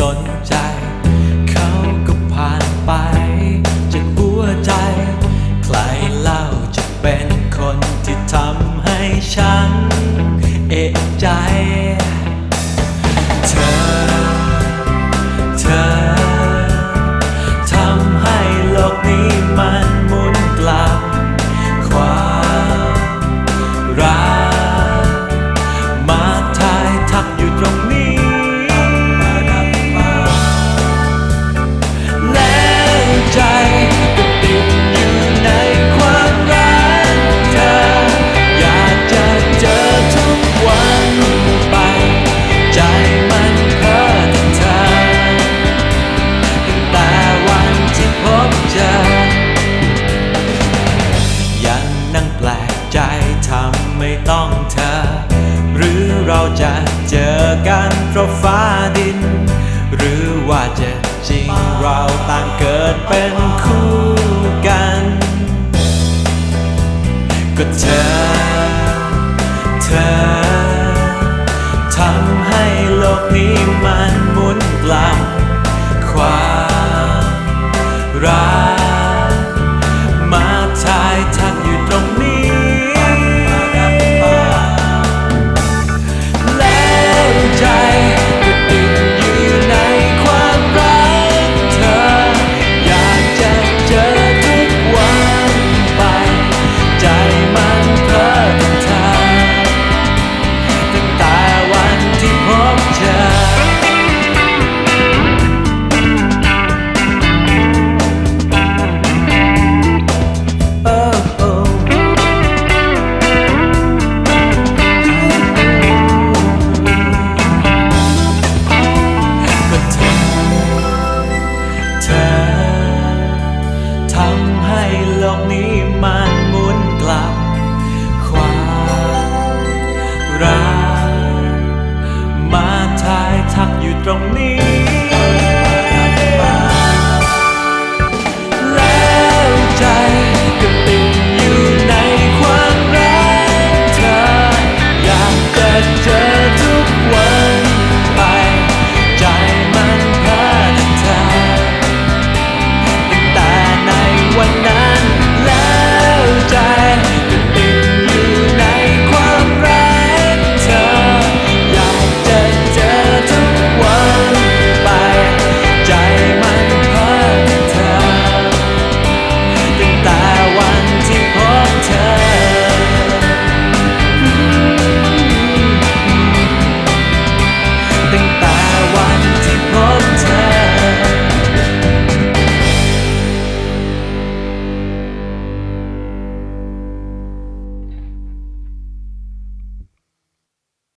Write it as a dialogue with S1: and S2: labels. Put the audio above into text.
S1: สนใจ เจอกันเพราะฟ้าดิน หรือว่าจะจริงเราต่างเกิดเป็นคู่กัน ก็เธอ เธอทำให้โลกนี้มันหมุนกลับความ